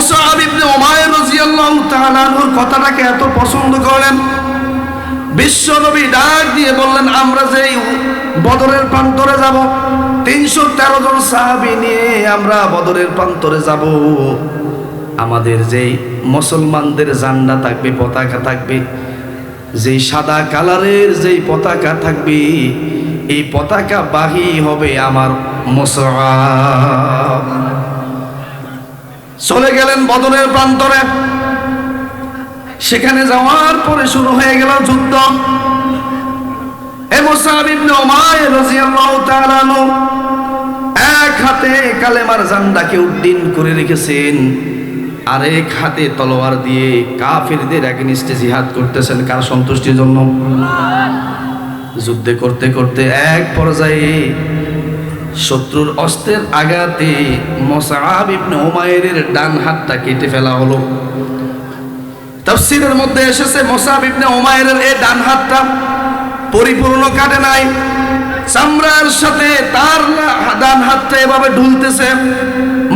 মুসআব ইবনে উমাইর রাদিয়াল্লাহু কথাটাকে এত পছন্দ করেন বিশ্ব নবী ডাক দিয়ে বললেন, আমরা যে বদরের প্রান্তরে যাব, তিনশো তেরো জন সাহাবি নিয়ে আমরা বদরের প্রান্তরে যাব। আমাদের যেই মুসলমানদের জান্ডা থাকবে, পতাকা থাকবে, যেই সাদা কালারের যেই পতাকা থাকবে, এই পতাকা বাহি হবে আমার মুসআব চলে গেলেন বদরের প্রান্তরে। সেখানে যাওয়ার পরে শুরু হয়ে গেল যুদ্ধ। এক হাতে কালেমার জান্ডাকে উড্ডীন করে রেখেছেন আর এক হাতে তলোয়ার দিয়ে কাফিরদের এগেনিস্টে জিহাদ করতেছেন। কার সন্তুষ্টির জন্য? যুদ্ধে করতে করতে এক পর্যায়ে শত্রুর অস্ত্রের আঘাতে মোসাব ইবনে উমাইরের ডান হাতটা কেটে ফেলা হলো। তাফসীরের মধ্যে এসেছে, মোসাব ইবনে উমাইরের এই ডান হাতটা পরিপূর্ণ কাটে নাই। চামড়ার সাথে তার ডান হাতটা এভাবে ঢুলতেছে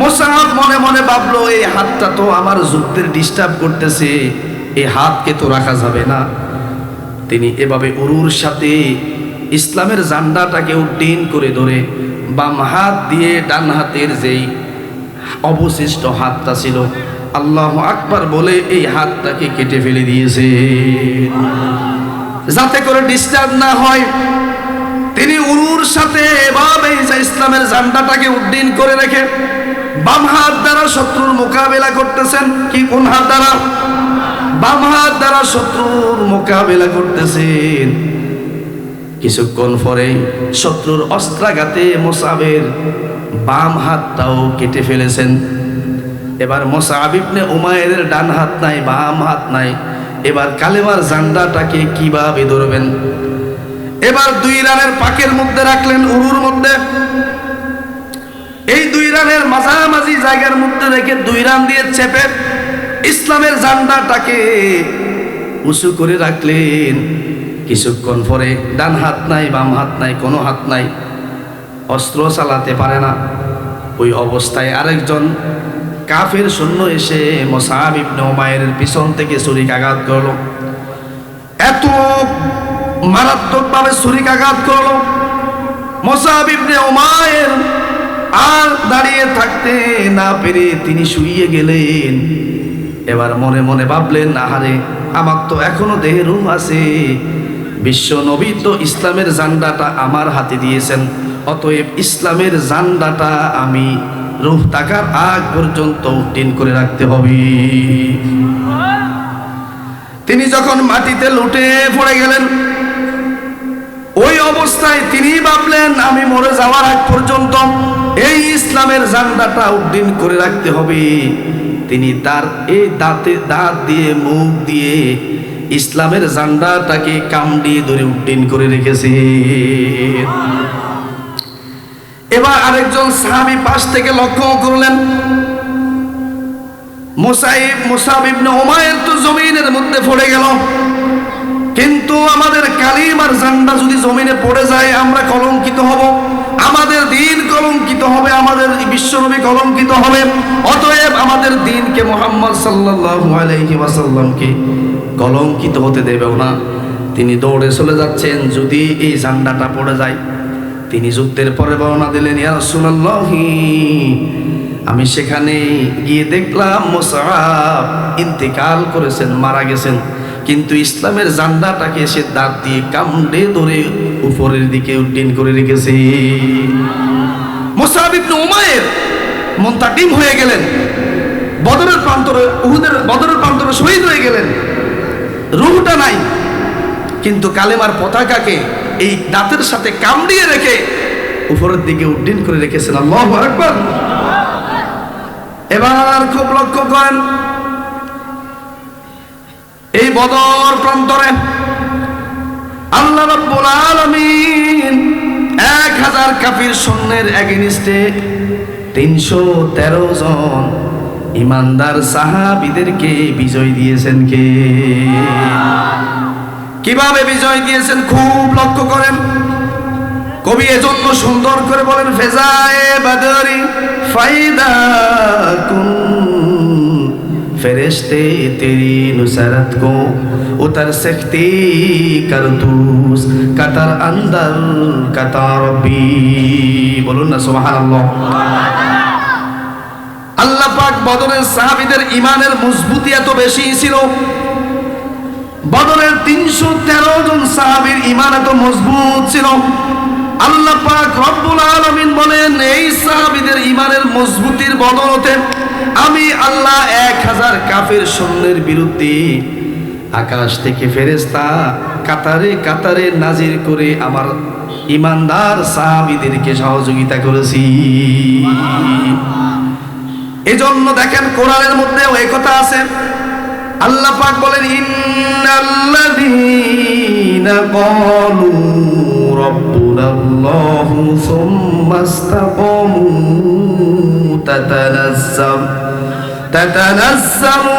মোসাব মনে মনে ভাবলো, এই হাতটা তো আমার যুদ্ধের ডিস্টার্ব করতেছে এই হাতকে তো রাখা যাবে না। তিনি এভাবে উরুর সাথে ইসলামের জান্ডাটাকে উড্ডীন করে ধরে বাম হাত দিয়ে ডান হাতের যেই অবশিষ্ট হাতটা ছিল, আল্লাহ আকবার বলে এই হাতটাকে কেটে ফেলে দিয়েছে। যাতে করে ডিস্টার্ব না হয়, তিনি উরুর সাথে এভাবে ইসলামের জান্ডাটাকে উড্ডীন করে রেখে বাম হাত দ্বারা শত্রুর মোকাবেলা করতেছেন, কি কোন হাত দ্বারা? বাম হাত দ্বারা শত্রুর মোকাবেলা করতেছেন। কিছুক্ষণ পরে শত্রুর অস্ত্রাঘাতে মোসাবের বাম হাতটাও কেটে ফেলেছেন। এবার মোসাব ইবনে উমায়ের ডান হাত নাই, বাম হাত নাই। এবার কালেমার জান্ডাটাকে কীভাবে ধরবেন? এবার দুই রানের পাকের মধ্যে রাখলেন উরুর মধ্যে। এই দুই রানের মাঝামাঝি জায়গার মধ্যে রেখে দুই রান দিয়ে চেপে ইসলামের জান্ডাটাকে উঁচু করে রাখলেন। কিছুক্ষণ পরে ডান হাত নাই, বাম হাত নাই, কোনো হাত নাই, অস্ত্র চালাতে পারে না। ওই অবস্থায় আরেকজন কাফের শূন্য এসে মোসাহাব ইবনে পিছন থেকে ছুরিকাঘাত করল। এত মারাত্মকভাবে ছুরিকাঘাত করল। মোসাহাব ইবনে উমায়ের আর দাঁড়িয়ে থাকতে না পেরে তিনি শুইয়ে গেলেন। এবার মনে মনে ভাবলেন, আহারে, আমার তো এখনও দেহে রুম আছে। বিশ্ব নবী তো ইসলামের জান্ডাটা আমার হাতে দিয়েছেন। অতএব ইসলামের জান্ডাটা আমি রুহ তাকার আগ পর্যন্ত উড্ডীন করে রাখতে হবে। তিনি যখন মাটিতে লুটে পড়ে গেলেন, ওই অবস্থায় তিনি ভাবলেন, আমি মরে যাওয়ার আগ পর্যন্ত এই ইসলামের জান্ডাটা উড্ডীন করে রাখতে হবে। তিনি তার এই দাঁতে দাঁত দিয়ে মুখ দিয়ে ইসলামের জান্ডাটাকে কামড়িয়ে ধরে উড্ডীন করে রেখেছে। এবার আরেকজন সাহাবি পাশ থেকে লক্ষ্য করলেন, মুসাইব, মুসাব ইবনে তো জমিনের মধ্যে পড়ে গেল। কিন্তু আমাদের কালিম আর জান্ডা যদি জমিনে পড়ে যায়, আমরা কলঙ্কিত হব। আমাদের দিন কলঙ্কিত হবে, আমাদের বিশ্বনবী কলঙ্কিত হবে। অতএব আমাদের দিনকে মোহাম্মদ সাল্লাল্লাহু আলাইহি ওয়াসাল্লামকে কলঙ্কিত হতে দেবেও না। তিনি দৌড়ে চলে যাচ্ছেন, যদি এই জান্ডাটা পড়ে যায়। তিনি যুদ্ধের পরে বর্ণনা দিলেন, ইয়া রাসূলুল্লাহি, আমি সেখানে গিয়ে দেখলাম মোসাহাব ইন্তেকাল করেছেন, মারা গেছেন। কিন্তু ইসলামের জান্ডাটাকে সে দাঁত দিয়ে কামড়ে ধরে উপরের দিকে উড্ডীন করে রেখেছে। মোসাহাব ইবনে উমায়ের হয়ে গেলেন। বদরের প্রান্তরে, উহুদের বদরের প্রান্তরে শহীদ হয়ে গেলেন। রুহটা নাই। কিন্তু কালেমার পতাকাকে এই দাঁতের সাথে কামড়িয়ে রেখে উপরের দিকে উড্ডীন করে রেখেছেন। আল্লাহু আকবার। এবার খুব লক্ষ্য করেন, এই বদর প্রান্তরে আল্লাহ রাব্বুল আলামিন এক হাজার কাফির সৈন্যের এগেনিস্টে তিনশো তেরো জন ইমানদার সাহাবিদেরকে বিজয় দিয়েছেন কে? কীভাবে বিজয় দিয়েছেন খুব লক্ষ্য করেন। কবি এজন্য সুন্দর করে বলেন, ফেজায়ে বাদরি ফাইদা কুন, ফেরেশতে তেরি নুসারত কো, উতর সখতি করতুস কাতার আন্দার কাতার বি বলুন না সুবহানাল্লাহ সুবহানাল্লাহ। বদরের সাহাবীদের ইমানের মজবুতি এত বেশি ছিল? বদরের তিনশো তেরো জন সাহাবীর ইমান এত মজবুত ছিল। আল্লাহ পাক রব্বুল আলামিন বলেন, এই সাহাবীদের ইমানের মজবুতির বদলতে আমি আল্লাহ এক হাজার কাফের সৈন্যের বিরুদ্ধে আকাশ থেকে ফেরেস্তা কাতারে কাতারে নাজির করে আমার ইমানদার সাহাবীদেরকে সহযোগিতা করেছি। এজন্য দেখেন কোরআনের মধ্যেও এই কথা আছে। আল্লাহ পাক বলেন, ইন্নাল্লাযীনা ক্বালু রাব্বুনাল্লাহু সুম্মা ইসতাকামু তাতানাজ্জাম, তাতানাজ্জামু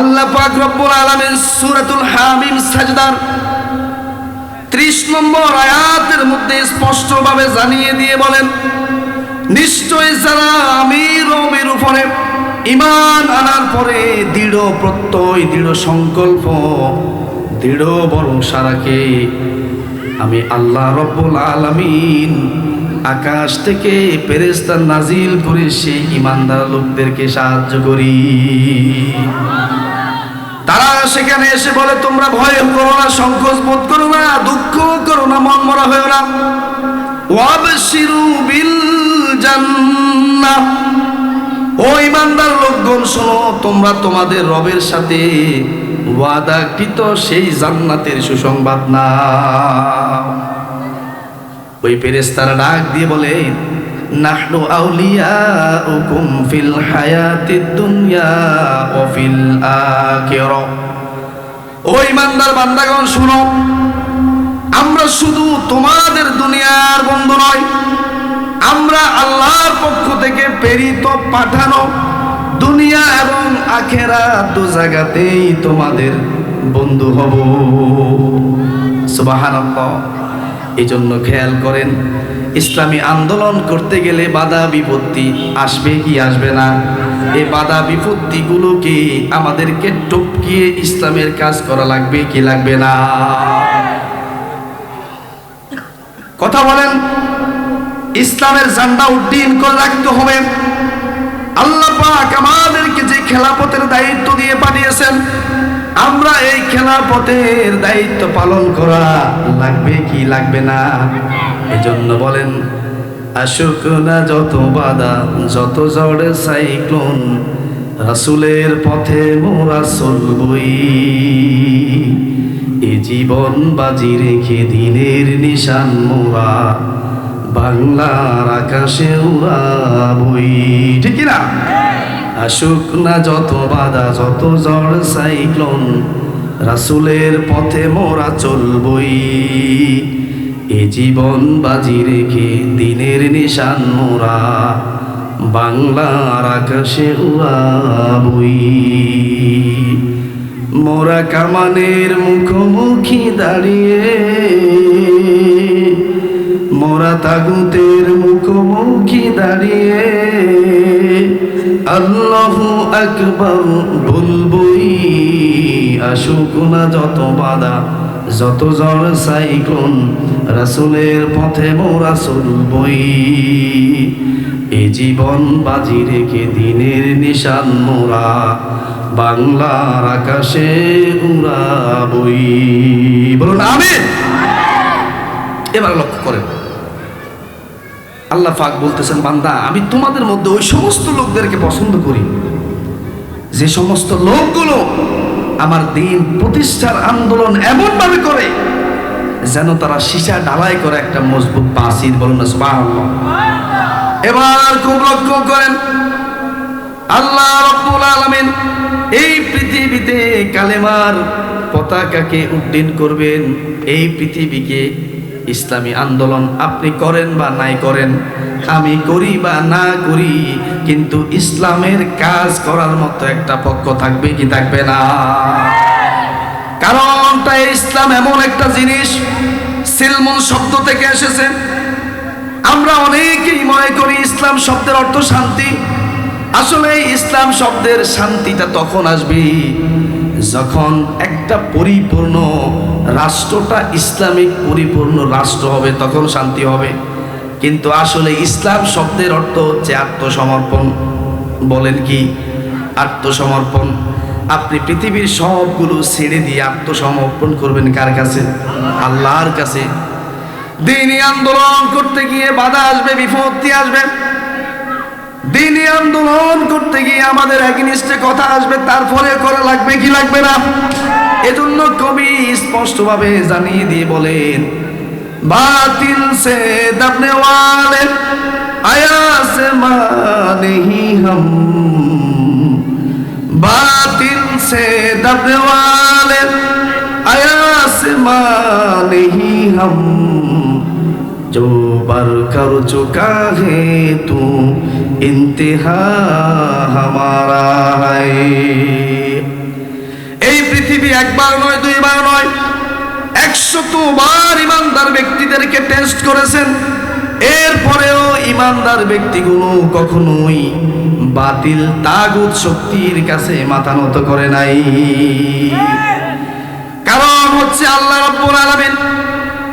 আল্লাহ পাক রব্বুল আলামিন সূরাতুল হামিম সাজদার 30 নম্বর আয়াতের মধ্যে স্পষ্টভাবে জানিয়ে দিয়ে বলেন, নিশ্চয় যারা আমি রবের উপরে ইমান আনার পরে দৃঢ় প্রত্যয়, দৃঢ় সংকল্প, দৃঢ় ভরসা রাখে আমি আল্লাহ রব্বুল আলামিন আকাশ থেকে ফেরেশতা নাজিল করে সেই ইমানদার লোকদেরকে সাহায্য করি। তারা সেখানে এসে বলে, তোমরা ভয় করো না, সংকোচ বোধ করো না, দুঃখ করো না মন মরা হয়েও না রবের সেই জান্নাতের সুসংবাদ না ওই ডাক দিয়ে বলে, নাহনু আউলিয়াউকুম ফিল দুনিয়া ও ইমানদার বান্দাগণ, শুনো। আমরা শুধু তোমাদের দুনিয়ার বন্ধু নয় আমরা আল্লাহর পক্ষ থেকে প্রেরিত, পাঠানো দুনিয়া এবং আখেরা দু জায়গাতেই তোমাদের বন্ধু হব। সুবহানাল্লাহ। এই জন্য খেয়াল করেন, ইসলামী আন্দোলন করতে গেলে বাধা বিপত্তি আসবে কি আসবে না? এই বাধা বিপত্তিগুলোকে আমাদেরকে টপকিয়ে ইসলামের কাজ করা লাগবে কি লাগবে না? কথা বলেন, ইসলামের ঝান্ডা উড্ডীন করে রাখতে হবে। আল্লাহ পাক আমাদেরকে যে খেলাপথের দায়িত্ব দিয়ে পাঠিয়েছেন আমরা এই খেলাপথের দায়িত্ব পালন করা লাগবে কি লাগবে না? এজন্য বলেন, আসুক না যত বাধা, যত ঝড় সাইক্লোন, রাসুলের পথে মোরা চলবই এ জীবন বাজি রেখে দিনের নিশান মোরা, বাংলার আকাশে উড়াবই ঠিক না আসুক না যত বাধা, যত ঝড় সাইক্লোন, রাসুলের পথে মোরা চলবই। এ জীবন বাজি রেখে দিনের নিশান মোরা বাংলার আকাশে উড়াবই। মোরা কামানের মুখোমুখি দাঁড়িয়ে, মোরা তাগুতের মুখোমুখি দাঁড়িয়ে আল্লাহ আকবর, বলবই, আসুক না যত বাধা, যত ঝড় সাইক্লোন, রাসুলের পথে মোরা চলবই এ জীবন বাজি রেখে দিনের নিশান মোরা, বাংলার আকাশে উড়াবই বলুন, আমিন। এবার লক্ষ্য করেন। আল্লাহ পাক বলতেছেন, বান্দা, আমি তোমাদের মধ্যে ওই সমস্ত লোকদেরকে পছন্দ করি। যে সমস্ত লোকগুলো আমার দিন প্রতিষ্ঠার আন্দোলন এমন ভাবে করে যেন তারা সীসা ঢালাই করে একটা মজবুত পাসির বলুন এবার খুব লক্ষ্য করেন, আল্লাহ রাব্বুল আলামিন এই পৃথিবীতে কালেমার পতাকাকে উড্ডীন করবেন, এই পৃথিবীকে ইসলামী আন্দোলন আপনি করেন বা নাই করেন, আমি করি বা না করি, কিন্তু ইসলামের কাজ করার মতো একটা পক্ষ থাকবে কি থাকবে না? কারণটা ইসলাম এমন একটা জিনিস, সিলমুন শব্দ থেকে এসেছে। আমরা অনেকেই মনে করি ইসলাম শব্দের অর্থ শান্তি। আসলে ইসলাম শব্দের শান্তিটা তখন আসবে যখন একটা পরিপূর্ণ রাষ্ট্রটা ইসলামিক পরিপূর্ণ রাষ্ট্র হবে, তখন শান্তি হবে। কিন্তু আসলে ইসলাম শব্দের অর্থ হচ্ছে আত্মসমর্পণ। বলেন কি? আত্মসমর্পণ। আপনি পৃথিবীর সবগুলো ছেড়ে দিয়ে আত্মসমর্পণ করবেন কার কাছে? আল্লাহর কাছে। দিনই আন্দোলন করতে গিয়ে বাধা আসবে, বিপত্তি আসবে। দিনই আন্দোলন করতে গিয়ে আমাদের একনিষ্ঠে কথা আসবে তারপরে করা লাগবে কি লাগবে না এজন্য কবি স্পষ্টভাবে জানিয়ে দিয়ে বলেন বাতিল সে দবনে वाले आया से नहीं हम बातिल से दबने वाले आया से नहीं हम जो बर कर चुका है तू ইন্তেহা হামারা এই পৃথিবী একবার নয়, দুইবার নয়। একশত বার ইমানদার ব্যক্তিদেরকে টেস্ট করেছেন। এরপরেও ইমানদার ব্যক্তিগুলো কখনোই বাতিল তাগুত শক্তির কাছে মাথা নত করে নাই। কারণ হচ্ছে আল্লাহ রব্বুল আলামিন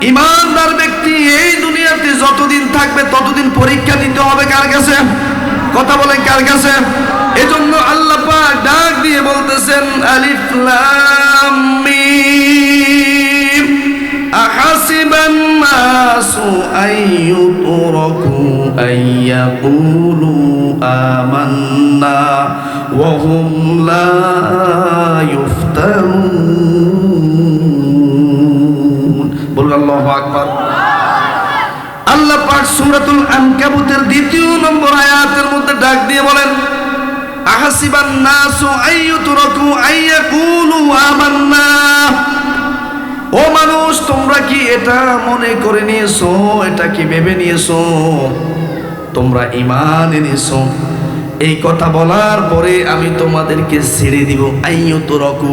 ইমানদার ব্যক্তি এই দুনিয়াতে যতদিন থাকবে ততদিন পরীক্ষা দিতে হবে কার কাছে? কথা বলেন কার কাছে? এজন্য আল্লাহ পাক ডাক দিয়ে বলতেছেন, আলিফ লাম মিম। আহাসিবান নাসু আইয়ুতরাকু আইয়াকুলু আমান্না। ওয়া হুম লা ইফতানুন সূরাতুল আনকাবুতের দ্বিতীয় নম্বর আয়াতের মধ্যে ডাক দিয়ে বলেন, আহাসিবান নাসু আইয়াকুলু আমান্না। ও মানুষ, তোমরা কি এটা মনে করে নিয়েছো? এটা কি ভেবে নিয়েছো? তোমরা ইমান এনেছো। এই কথা বলার পরে আমি তোমাদেরকে ছেড়ে দিব। আইয়ুতরাকু